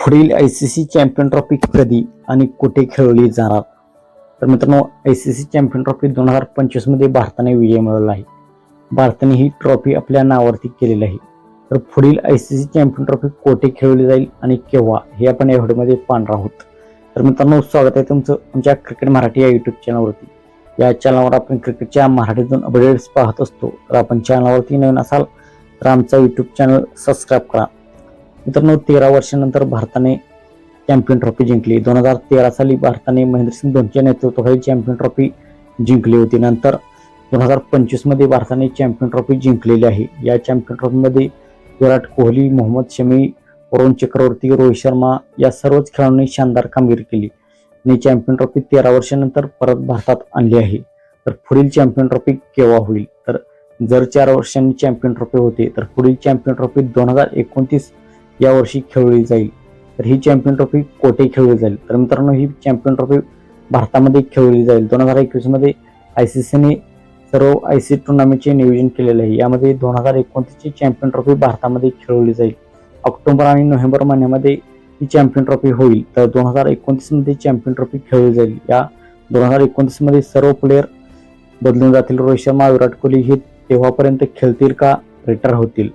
पुढील I C C champion trophy कधी आणि कुठे खेळवली जाणार? तर मित्रांनो I C C champion trophy दोन हजार पंचवीसमध्ये भारताने विजय मिळवला आहे. भारताने ही ट्रॉफी आपल्या नावावरती केलेली आहे. तर पुढील I C C champion trophy कोठे खेळवली जाईल आणि केव्हा हे आपण या व्हिडिओमध्ये पाहणार आहोत. तर मित्रांनो स्वागत आहे तुमचं आमच्या क्रिकेट मराठी या यूट्यूब चॅनलवरती या चॅनलवर आपण क्रिकेटच्या मराठीतून अपडेट्स पाहत असतो. तर आपण चॅनलवरती नवीन असाल तर आमचा यूट्यूब चॅनल सबस्क्राईब करा. मित्रांनो तेरा वर्षानंतर भारताने चॅम्पियन ट्रॉफी जिंकली. दोन हजार तेरा साली भारताने महेंद्रसिंग धोनीच्या नेतृत्वाखाली चॅम्पियन ट्रॉफी जिंकली होती. नंतर दोन हजार पंचवीसमध्ये भारताने चॅम्पियन ट्रॉफी जिंकलेली आहे. या चॅम्पियन ट्रॉफीमध्ये विराट कोहली मोहम्मद शमी वरुण चक्रवर्ती रोहित शर्मा या सर्वच खेळाडूंनी शानदार कामगिरी केली. आणि चॅम्पियन ट्रॉफी तेरा वर्षानंतर परत भारतात आणली आहे. तर पुढील चॅम्पियन ट्रॉफी केव्हा होईल? तर जर चार वर्षांनी चॅम्पियन ट्रॉफी होते तर पुढील चॅम्पियन ट्रॉफी दोन हजार एकोणतीस या वर्षी खेळली जाईल. तर ही चॅम्पियन ट्रॉफी कोठे खेळली जाईल? तर मित्रांनो ही चॅम्पियन ट्रॉफी भारतामध्ये खेळली जाईल. दोन हजार एकवीसमध्ये आय सी सीने सर्व आय सी टुर्नामेंटचे नियोजन केलेले आहे. यामध्ये दोन हजार एकोणतीसची चॅम्पियन ट्रॉफी भारतामध्ये खेळवली जाईल. ऑक्टोबर आणि नोव्हेंबर महिन्यामध्ये ही चॅम्पियन ट्रॉफी होईल. तर दोन हजार एकोणतीसमध्ये चॅम्पियन ट्रॉफी खेळली जाईल. या दोन हजार एकोणतीसमध्ये सर्व प्लेयर बदलून जातील. रोहित शर्मा विराट कोहली हे तेव्हापर्यंत खेळतील का? रिटायर होतील.